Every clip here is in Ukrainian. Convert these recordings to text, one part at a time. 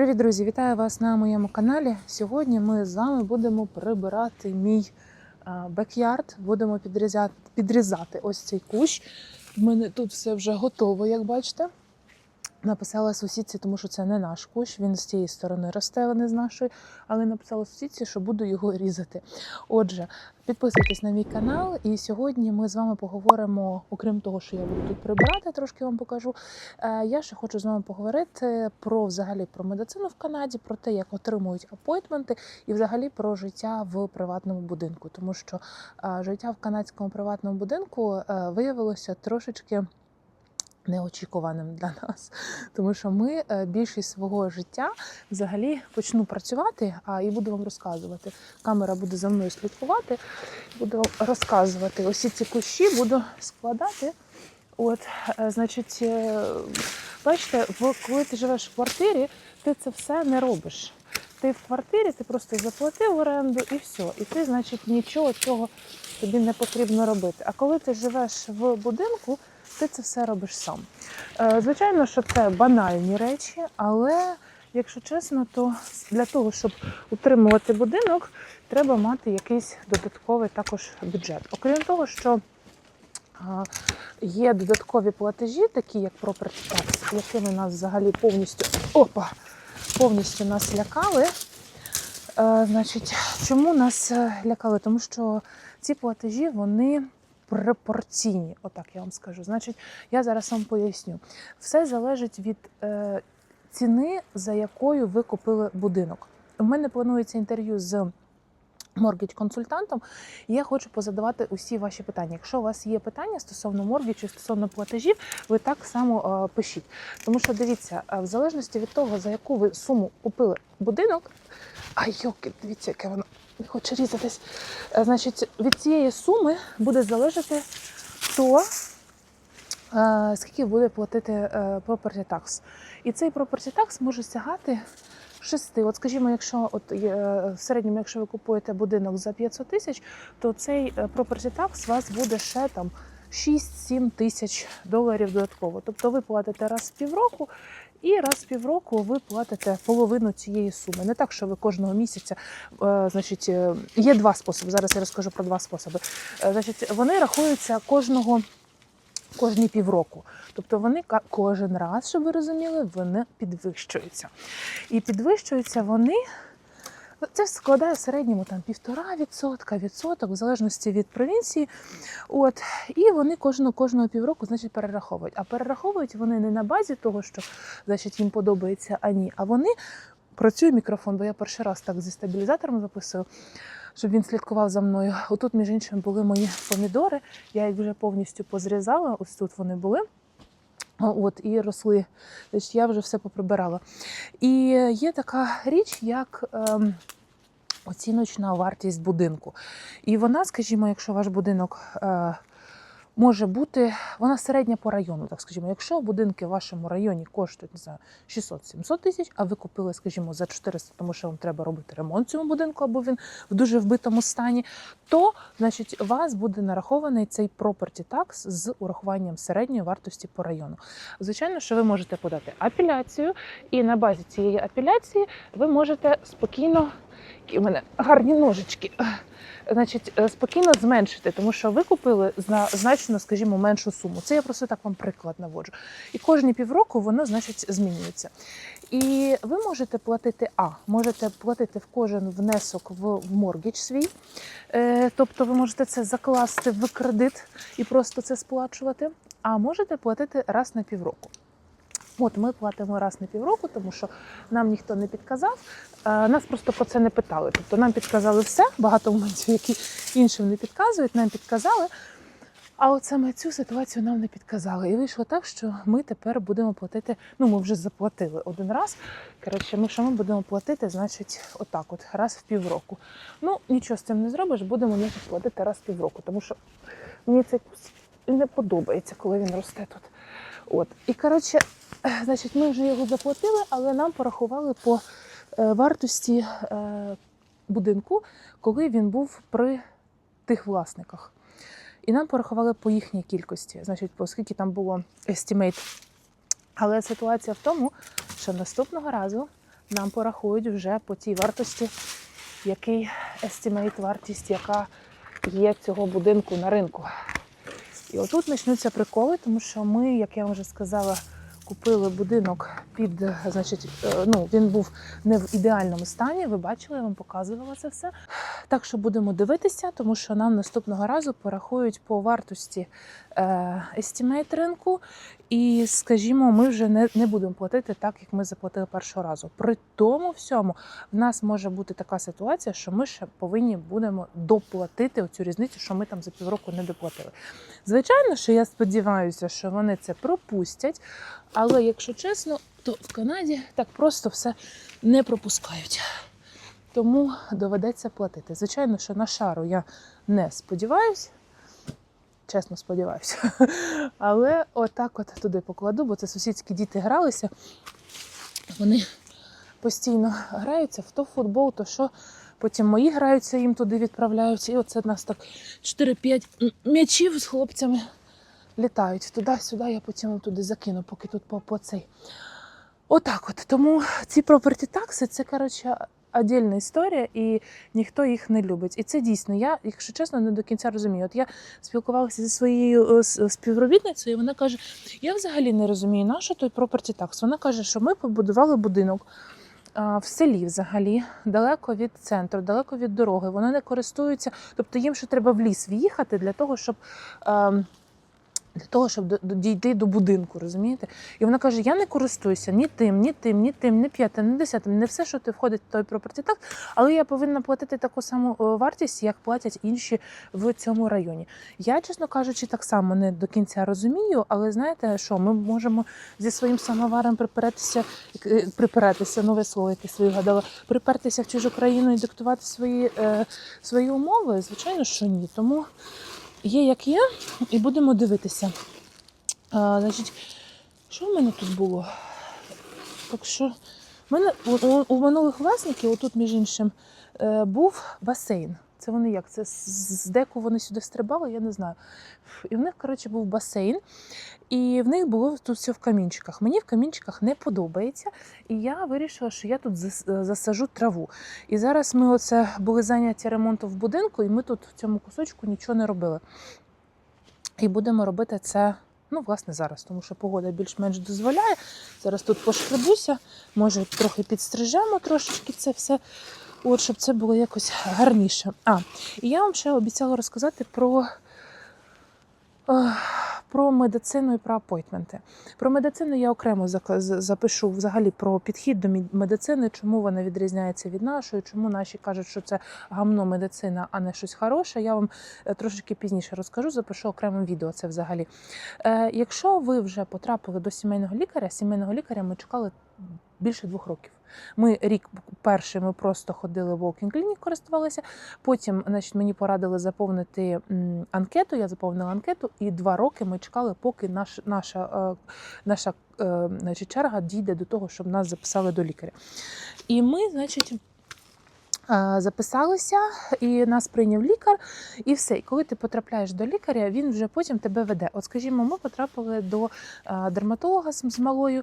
Привіт, друзі! Вітаю вас на моєму каналі. Сьогодні ми з вами будемо прибирати мій бекярд. Будемо підрізати, підрізати ось цей кущ. У мене тут все вже готово, як бачите. Написала сусідці, тому що це не наш кущ, він з цієї сторони росте, а не з нашої, але написала сусідці, що буду його різати. Отже, підписуйтесь на мій канал, і сьогодні ми з вами поговоримо, окрім того, що я буду тут прибирати, трошки вам покажу. е, Я ще хочу з вами поговорити про взагалі про медицину в Канаді, про те, як отримують апойтменти, і взагалі про життя в приватному будинку, тому що е, життя в канадському приватному будинку е, виявилося трошечки неочікуваним для нас, тому що ми е, більшість свого життя взагалі почну працювати, а і буду вам розказувати. Камера буде за мною слідкувати, буду вам розказувати. Ось ці кущі буду складати. От, е, значить, е, бачите, коли ти живеш в квартирі, ти це все не робиш. Ти в квартирі, ти просто заплатив оренду і все. І ти, значить, нічого цього тобі не потрібно робити. А коли ти живеш в будинку, ти це все робиш сам. Е, Звичайно, що це банальні речі, але якщо чесно, то для того, щоб утримувати будинок, треба мати якийсь додатковий також бюджет. Окрім того, що є додаткові платежі, такі як property tax, якими нас взагалі повністю опа, повністю нас лякали. Е, значить, чому нас е, лякали? Тому що ці платежі вони пропорційні, отак я вам скажу. Значить, я зараз вам поясню. Все залежить від е, ціни, за якою ви купили будинок. У мене планується інтерв'ю з моргідж-консультантом, і я хочу позадавати усі ваші питання. Якщо у вас є питання стосовно моргіджу, стосовно платежів, ви так само е, пишіть. Тому що дивіться, е, в залежності від того, за яку ви суму купили будинок, а йоки, дивіться, яке воно не хоче різатись. Е, Значить, від цієї суми буде залежати то, е, скільки буде платити е, property tax. І цей property tax може сягати шести. От, скажімо, якщо от в середньому, якщо ви купуєте будинок за 500 тисяч, то цей property tax у вас буде ще там 6-7 тисяч доларів додатково. Тобто ви платите раз в півроку, і раз в півроку ви платите половину цієї суми. Не так, що ви кожного місяця, е, значить, е, є два способи. Зараз я розкажу про два способи. Е, Значить, вони рахуються кожного. Кожні півроку. Тобто вони кожен раз, щоб ви розуміли, вони підвищуються. І підвищуються вони. Ну, Це складає в середньому там півтора відсотка, відсоток, в залежності від провінції. От, і вони кожного, кожного півроку значить, перераховують. А перераховують вони не на базі того, що значить, їм подобається, а ні. А вони працює мікрофон, бо я перший раз так зі стабілізатором записую, щоб він слідкував за мною. Отут, між іншим, були мої помідори. Я їх вже повністю позрізала. Ось тут вони були. От і росли. Значить, я вже все поприбирала. І є така річ, як ем, оціночна вартість будинку. І вона, скажімо, якщо ваш будинок е, може бути, вона середня по району, так скажімо. Якщо будинки в вашому районі коштують не знаю, 600-700 тисяч, а ви купили, скажімо, за 400, тому що вам треба робити ремонт цьому будинку, або він в дуже вбитому стані, то значить вас буде нарахований цей property tax з урахуванням середньої вартості по району. Звичайно, що ви можете подати апеляцію, і на базі цієї апеляції ви можете спокійно, які у мене гарні ножички. Значить, е, спокійно зменшити, тому що ви купили значно, скажімо, меншу суму. Це я просто так вам приклад наводжу. І кожні півроку воно, значить, змінюється. І ви можете платити А, можете платити в кожен внесок в, в моргідж свій. Е, тобто ви можете це закласти в кредит і просто це сплачувати. А можете платити раз на півроку. От ми платимо раз на півроку, тому що нам ніхто не підказав. Е, Нас просто про це не питали. Тобто нам підказали все, багато моментів, які іншим не підказують, нам підказали. А от саме цю ситуацію нам не підказали. І вийшло так, що ми тепер будемо платити. Ну, ми вже заплатили один раз. Коротше, ми що ми будемо платити, значить, отак, от раз в півроку. Ну, нічого з цим не зробиш, будемо ми платити раз в півроку, тому що мені цей кус не подобається, коли він росте тут. От. І коротше, значить, ми вже його заплатили, але нам порахували по е, вартості е, будинку, коли він був при тих власниках. І нам порахували по їхній кількості, значить, оскільки там було estimate. Але ситуація в тому, що наступного разу нам порахують вже по тій вартості, який estimate вартість, яка є цього будинку на ринку. І отут почнуться приколи, тому що ми, як я вже сказала, купили будинок під, значить, е, ну він був не в ідеальному стані. Ви бачили, я вам показувала це все. Так що будемо дивитися, тому що нам наступного разу порахують по вартості е, estimate ринку. І скажімо, ми вже не, не будемо платити так, як ми заплатили першого разу. При тому всьому в нас може бути така ситуація, що ми ще повинні будемо доплатити оцю різницю, що ми там за півроку не доплатили. Звичайно, що я сподіваюся, що вони це пропустять, але якщо чесно, то в Канаді так просто все не пропускають. Тому доведеться платити. Звичайно, що на шару я не сподіваюся. Чесно сподіваюся. Але отак от туди покладу, бо це сусідські діти гралися. Вони постійно граються в то футбол, то що. Потім мої граються, їм туди відправляють. І оце в нас так 4-5 м'ячів з хлопцями літають туди-сюди, я потім туди закину, поки тут по, по цей. Отак от. Тому ці проперті такси це, коротше, отдільна історія, і ніхто їх не любить. І це дійсно, я, якщо чесно, не до кінця розумію. От я спілкувалася зі своєю е, співробітницею, і вона каже: я взагалі не розумію, на що той проперті такс. Вона каже, що ми побудували будинок. В селі взагалі далеко від центру, далеко від дороги. Вони не користуються, тобто їм ще треба в ліс в'їхати для того, щоб ем, для того, щоб дійти до будинку, розумієте? І вона каже: я не користуюся ні тим, ні тим, ні тим, ні п'ятим, ні десятим, не все, що ти входить в той проперті так, але я повинна платити таку саму е, вартість, як платять інші в цьому районі. Я, чесно кажучи, так само не до кінця розумію, але знаєте що, ми можемо зі своїм самоваром приперетися, е, приперетися, нове слово, яке свої гадала, припертися в чужу країну і диктувати свої, е, свої умови. Звичайно, що ні. Тому є як є, і будемо дивитися. А, значить, що в мене тут було? Так що, в мене у, у, у минулих власників, отут, між іншим, е, був басейн. Це вони як? Це з деку вони сюди стрибали, я не знаю. І в них, коротше, був басейн, і в них було тут все в камінчиках. Мені в камінчиках не подобається, і я вирішила, що я тут засажу траву. І зараз ми оце були зайняті ремонтом в будинку, і ми тут в цьому кусочку нічого не робили. І будемо робити це. Ну, власне, зараз, тому що погода більш-менш дозволяє. Зараз тут пошкребуся, може трохи підстрижемо трошечки це все, от, щоб це було якось гарніше. А, і я вам ще обіцяла розказати про, е, про медицину і про апойтменти. Про медицину я окремо запишу взагалі про підхід до медицини, чому вона відрізняється від нашої, чому наші кажуть, що це гамно медицина, а не щось хороше. Я вам е, трошки пізніше розкажу, запишу окремим відео це взагалі. Е, якщо ви вже потрапили до сімейного лікаря, сімейного лікаря ми чекали більше двох років. Ми рік перший ми просто ходили в Walking Clinic, користувалися. Потім значить, мені порадили заповнити анкету. Я заповнила анкету, і два роки ми чекали, поки наш, наша, е, наша е, значить, черга дійде до того, щоб нас записали до лікаря. І ми, значить. е, Записалися, і нас прийняв лікар, і все. І коли ти потрапляєш до лікаря, він вже потім тебе веде. От, скажімо, ми потрапили до дерматолога з малою,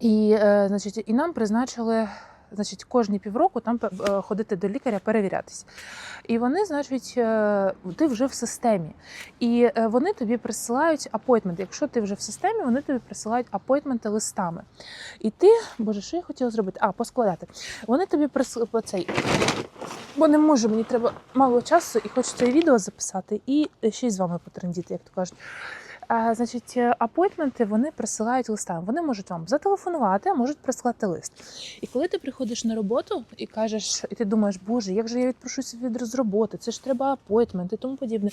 і, е, значить, і нам призначили. Значить, кожні півроку там е, ходити до лікаря перевірятися. І вони, значить, е, ти вже в системі. І вони тобі присилають апойтменти. Якщо ти вже в системі, вони тобі присилають апойтменти листами. І ти, боже, що я хотіла зробити? А, поскладати. Вони тобі присилають цей. Бо не можу, мені треба мало часу і хочеться і відео записати, і ще й з вами потрендіти, як то кажуть. Значить, е, апойтменти вони присилають листами. Вони можуть вам зателефонувати, а можуть прислати лист. І коли ти приходиш на роботу і кажеш, і ти думаєш, боже, як же я відпрошуся від з роботи? Це ж треба апойтмент і тому подібне.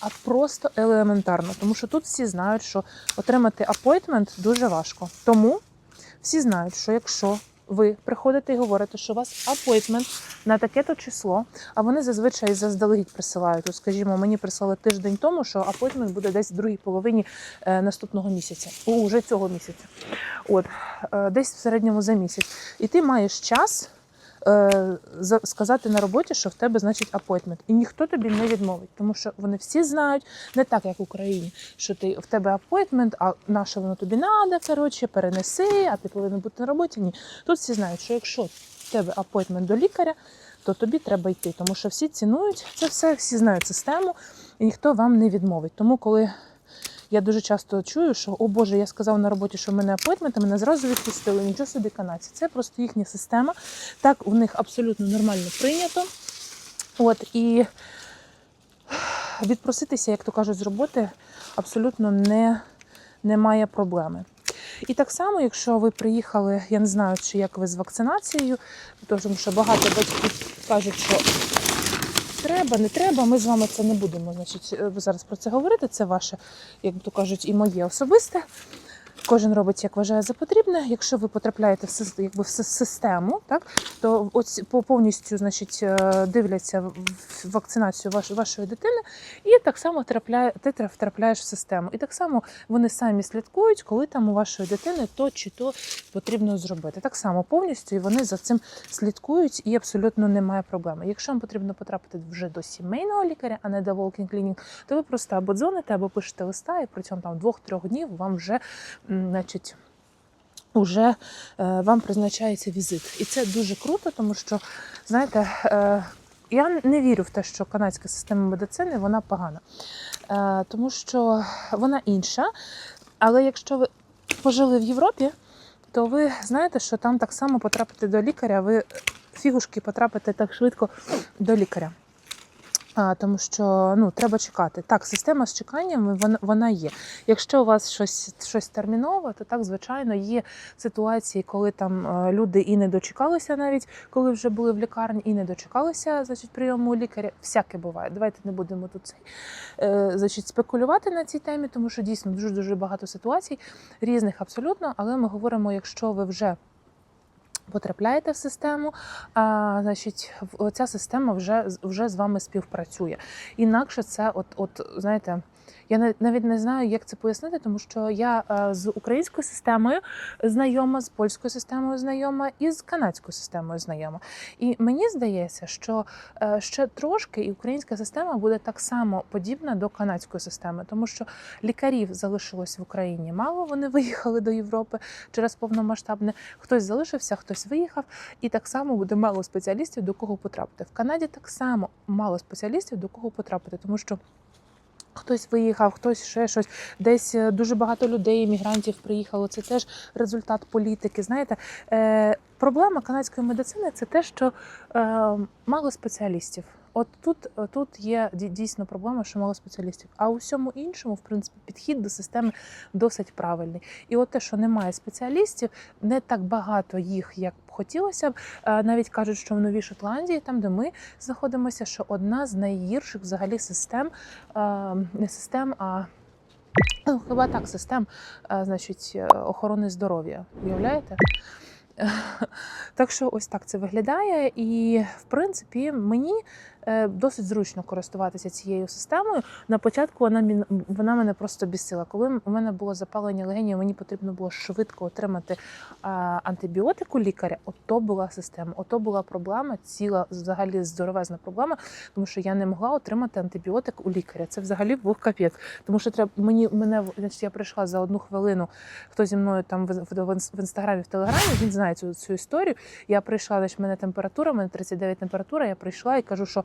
А просто елементарно, тому що тут всі знають, що отримати апойтмент дуже важко. Тому всі знають, що якщо ви приходите і говорите, що у вас апойтмент на таке-то число, а вони зазвичай заздалегідь присилають. От, скажімо, мені прислали тиждень тому, що апойтмент буде десь в другій половині е, наступного місяця, уже цього місяця. От е, десь в середньому за місяць. І ти маєш час. Е, сказати на роботі, що в тебе значить апойтмент. І ніхто тобі не відмовить, тому що вони всі знають, не так як в Україні, що ти в тебе апойтмент, а на що воно тобі надо, коротше, перенеси, а ти повинен бути на роботі. Ні. Тут всі знають, що якщо в тебе апойтмент до лікаря, то тобі треба йти, тому що всі цінують це все, всі знають систему, і ніхто вам не відмовить. Тому коли я дуже часто чую, що о Боже, я сказав на роботі, що в мене апойтмент, мене зразу відпустили. Нічого собі канадці. Це просто їхня система. Так у них абсолютно нормально прийнято. От і відпроситися, як то кажуть, з роботи абсолютно не, немає проблеми. І так само, якщо ви приїхали, я не знаю, чи як ви з вакцинацією, тому що багато батьків кажуть, що треба, не треба, ми з вами це не будемо значить, е, зараз про це говорити. Це ваше, як то кажуть, і моє особисте. Кожен робить, як вважає за потрібне. Якщо ви потрапляєте в якби в систему, так то по- повністю значить, е, дивляться вакцинацію ваш- вашої дитини, і так само трапляє, ти втрапляєш в систему. І так само вони самі слідкують, коли там у вашої дитини то чи то потрібно зробити. Так само повністю і вони за цим слідкують, і абсолютно немає проблеми. Якщо вам потрібно потрапити вже до сімейного лікаря, а не до walking clinic, то ви просто або дзвоните, або пишете листа, і протягом там двох-трьох днів вам вже значить. Уже е, вам призначається візит. І це дуже круто, тому що, знаєте, е, я не вірю в те, що канадська система медицини вона погана, е, тому що вона інша. Але якщо ви пожили в Європі, то ви знаєте, що там так само потрапити до лікаря, ви фігушки потрапите так швидко до лікаря. Тому що ну, треба чекати. Так, система з чеканням вона, вона є. Якщо у вас щось, щось термінове, то так, звичайно, є ситуації, коли там е, люди і не дочекалися навіть, коли вже були в лікарні, і не дочекалися значить, прийому лікаря. Всяке буває. Давайте не будемо тут цей, е, значить, спекулювати на цій темі, тому що дійсно дуже дуже багато ситуацій, різних абсолютно. Але ми говоримо, якщо ви вже потрапляєте в систему, а, значить, ця система вже, вже з вами співпрацює. Інакше це, от, от знаєте, я навіть не знаю, як це пояснити, тому що я е, з українською системою знайома, з польською системою знайома і з канадською системою знайома. І мені здається, що е, ще трошки і українська система буде так само подібна до канадської системи, тому що лікарів залишилось в Україні мало. Вони виїхали до Європи через повномасштабне. Хтось залишився, хтось виїхав, і так само буде мало спеціалістів, до кого потрапити. В Канаді так само мало спеціалістів, до кого потрапити, тому що. Хтось виїхав, хтось ще щось. Десь е, дуже багато людей, іммігрантів приїхало. Це теж результат політики. Знаєте, е, проблема канадської медицини це те, що е, мало спеціалістів. От тут, тут є дійсно проблема, що мало спеціалістів. А у всьому іншому, в принципі, підхід до системи досить правильний. І от те, що немає спеціалістів, не так багато їх, як б хотілося б. Е, Навіть кажуть, що в Новій Шотландії, там де ми знаходимося, що одна з найгірших взагалі систем, е, не систем, а ну, хіба так, систем, е, значить, е, охорони здоров'я. Уявляєте? Так що ось так це виглядає, і в принципі мені е, досить зручно користуватися цією системою. На початку вона вона мене просто бісила. Коли у мене було запалення легенів, мені потрібно було швидко отримати а, антибіотику лікаря. Ото була система, ото була проблема, ціла взагалі здоровезна проблема, тому що я не могла отримати антибіотик у лікаря. Це взагалі був капець. Тому що треба мені мене значить, я прийшла за одну хвилину. Хто зі мною там в, в, в інстаграмі, в телеграмі, він знає цю, цю історію. Я прийшла, значить, мене температура, мене 39 температура. Я прийшла і кажу, що.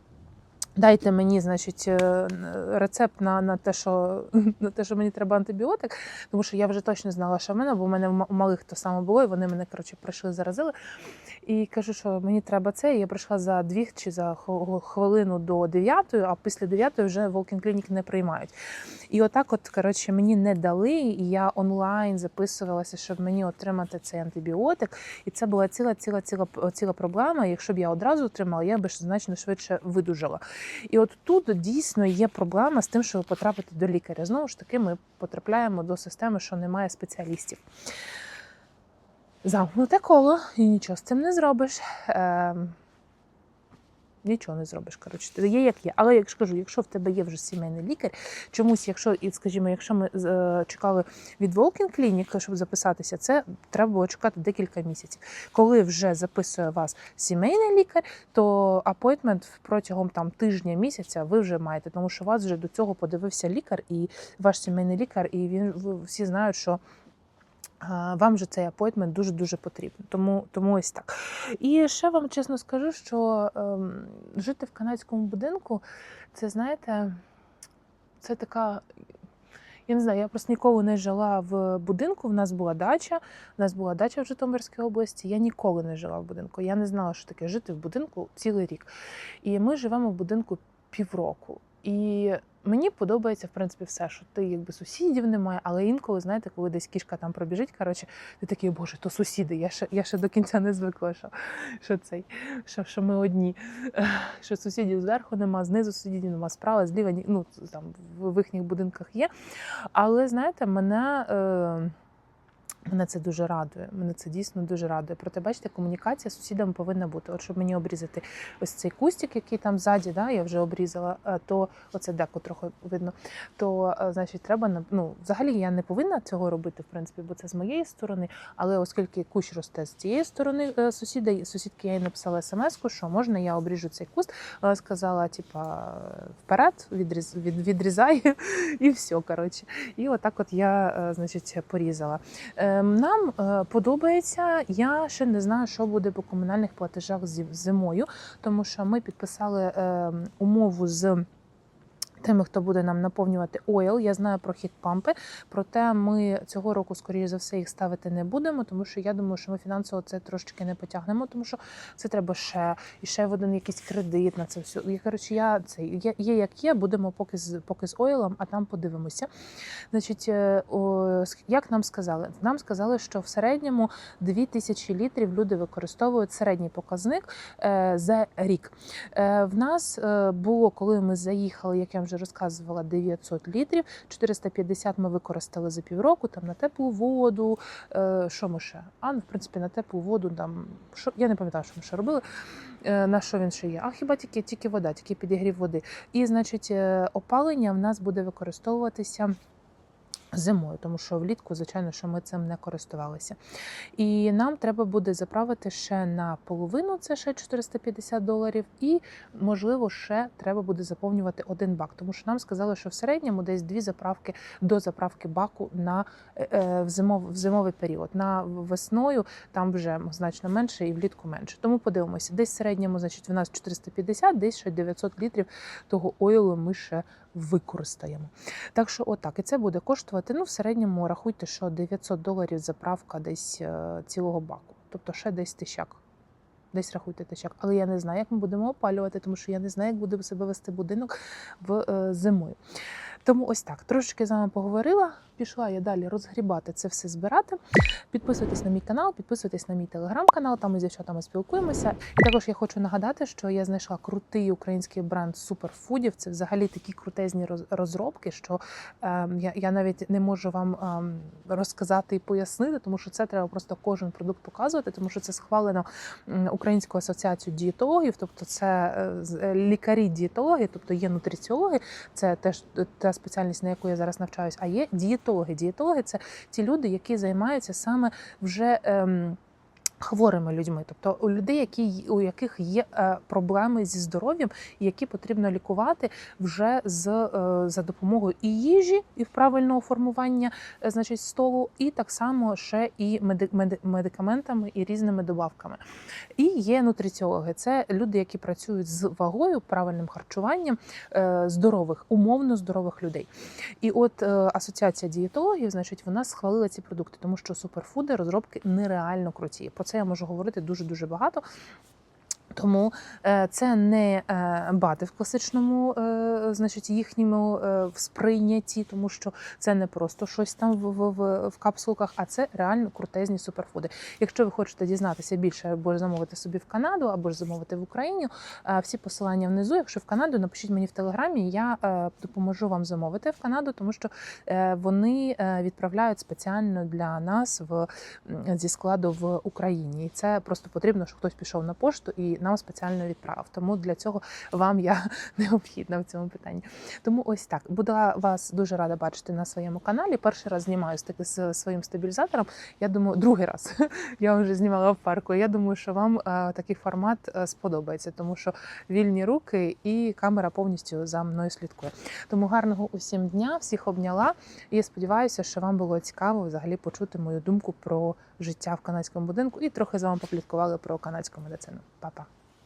Дайте мені, значить, е, рецепт на, на, те, що, на те, що мені треба антибіотик, тому що я вже точно знала, що в мене, бо в мене у малих то саме було, і вони мене коротше прийшли, заразили. І кажу, що мені треба це. І я прийшла за дві чи за хвилину до дев'ятої, а після дев'ятої вже Walking Clinic не приймають. І отак, от коротше, мені не дали, і я онлайн записувалася, щоб мені отримати цей антибіотик. І це була ціла, ціла, ціла, ціла проблема. Якщо б я одразу отримала, я б значно швидше видужала. І от тут дійсно є проблема з тим, щоб потрапити до лікаря. Знову ж таки, ми потрапляємо до системи, що немає спеціалістів. Замкнуте коло, і нічого з цим не зробиш. Нічого не зробиш. Коротше, є як є. Але ж кажу, якщо в тебе є вже сімейний лікар, чомусь, якщо і скажімо, якщо ми е, чекали від Walking Clinic, щоб записатися, це треба було чекати декілька місяців. Коли вже записує вас сімейний лікар, то апойтмент протягом там тижня місяця ви вже маєте, тому що вас вже до цього подивився лікар і ваш сімейний лікар, і він всі знають, що. Вам же цей апойтмент дуже дуже потрібен, тому тому ось так. І ще вам чесно скажу, що ем, жити в канадському будинку, це знаєте, це така. Я не знаю, я просто ніколи не жила в будинку. В нас була дача. У нас була дача в Житомирській області. Я ніколи не жила в будинку. Я не знала, що таке жити в будинку цілий рік. І ми живемо в будинку півроку. І мені подобається, в принципі, все, що ти якби сусідів немає, але інколи, знаєте, коли десь кішка там пробіжить, коротше, ти такий, боже, то сусіди. Я ще, я ще до кінця не звикла, що, що цей, що, що ми одні, що сусідів зверху нема, знизу сусідів нема, справа, зліва, ну там в їхніх будинках є. Але знаєте, мене. Е, Мене це дуже радує. Мене це дійсно дуже радує. Проте, бачите, комунікація з сусідами повинна бути. От щоб мені обрізати ось цей кустик, який там ззаді, да, я вже обрізала, е, то оце деко трохи видно. То е, значить, треба ну, взагалі я не повинна цього робити, в принципі, бо це з моєї сторони. Але оскільки кущ росте з цієї сторони е, сусіда, сусідки я їй написала смс-ку, що можна, я обріжу цей куст. Сказала, типа, вперед, відріз, від, відрізай, і все. Коротше. І отак от я, значить, порізала. Ем, Нам е, подобається. Я ще не знаю, що буде по комунальних платежах зимою, тому що ми підписали ем, умову з. Тими, хто буде нам наповнювати ойл, я знаю про хіт-пампи, проте ми цього року, скоріше за все, їх ставити не будемо, тому що я думаю, що ми фінансово це трошечки не потягнемо, тому що це треба ще і ще в один якийсь кредит на це все. І, коротше, я це є, як є, будемо поки з поки з ойлом, а там подивимося. Значить, е, як нам сказали? Нам сказали, що в середньому 2000 літрів люди використовують середній показник е, за рік. Е, В нас було, коли ми заїхали, як я вже розказувала, 900 літрів, 450 ми використали за півроку, там на теплу воду. е, Що ми ще? А, ну, в принципі, на теплу воду там що я не пам'ятаю, що ми ще робили. Е, На що він ще є? А хіба тільки, тільки вода, тільки підігрів води. І, значить, е, опалення в нас буде використовуватися. Зимою, тому що влітку, звичайно, що ми цим не користувалися. І нам треба буде заправити ще на половину, це ще 450 доларів, і можливо ще треба буде заповнювати один бак. Тому що нам сказали, що в середньому десь дві заправки до заправки баку на е, е, в, зимов, в зимовий період. На весною там вже значно менше і влітку менше. Тому подивимося, десь в середньому, значить, у нас 450, десь ще 900 літрів того ойлу ми ще використаємо. Так що, отак, і це буде коштувати. Ну, в середньому рахуйте, що 900 доларів заправка десь е, цілого баку, тобто ще десь тисяк. Десь рахуйте тисяк. Але я не знаю, як ми будемо опалювати, тому що я не знаю, як буде себе вести будинок в е, зимою. Тому ось так. Трошечки з вами поговорила. Пішла я далі розгрібати це все збирати. Підписуйтесь на мій канал, підписуйтесь на мій телеграм-канал, там ми з дівчатами спілкуємося. І також я хочу нагадати, що я знайшла крутий український бренд суперфудів. Це взагалі такі крутезні розробки, що ем, я, я навіть не можу вам ем, розказати і пояснити, тому що це треба просто кожен продукт показувати, тому що це схвалено Українською асоціацією дієтологів, тобто це е, е, лікарі-дієтологи, тобто є нутриціологи, це теж та спеціальність, на яку я зараз навчаюсь, а є дієтологи. Дієтологи це ті люди, які займаються саме вже. Ем, Хворими людьми, тобто у людей, які у яких є е, проблеми зі здоров'ям, які потрібно лікувати вже з е, за допомогою і їжі, і правильного формування, е, значить, столу, і так само ще і меди- меди- медикаментами і різними добавками. І є нутриціологи. Це люди, які працюють з вагою, правильним харчуванням здорових, умовно здорових людей. І от асоціація дієтологів, значить, вона схвалила ці продукти, тому що суперфуди розробки нереально круті. Це я можу говорити дуже дуже багато. Тому е, це не е, бати в класичному, е, значить, їхньому сприйнятті, тому що це не просто щось там в, в, в, капсулках, а це реально крутезні суперфуди. Якщо ви хочете дізнатися більше або ж замовити собі в Канаду, або ж замовити в Україну, всі посилання внизу. Якщо в Канаду, напишіть мені в телеграмі, я допоможу вам замовити в Канаду, тому що вони відправляють спеціально для нас в зі складу в Україні. І це просто потрібно, щоб хтось пішов на пошту і нам спеціально відправив. Тому для цього вам я необхідна в цьому питанні. Тому ось так. Буду вас дуже рада бачити на своєму каналі. Перший раз знімаю з таки з своїм стабілізатором. Я думаю, другий раз я вже знімала в парку. Я думаю, що вам е, такий формат е, сподобається, тому що вільні руки і камера повністю за мною слідкує. Тому гарного усім дня, всіх обняла. І сподіваюся, що вам було цікаво взагалі почути мою думку про життя в канадському будинку і трохи з вами попліткували про канадську медицину. Па-па!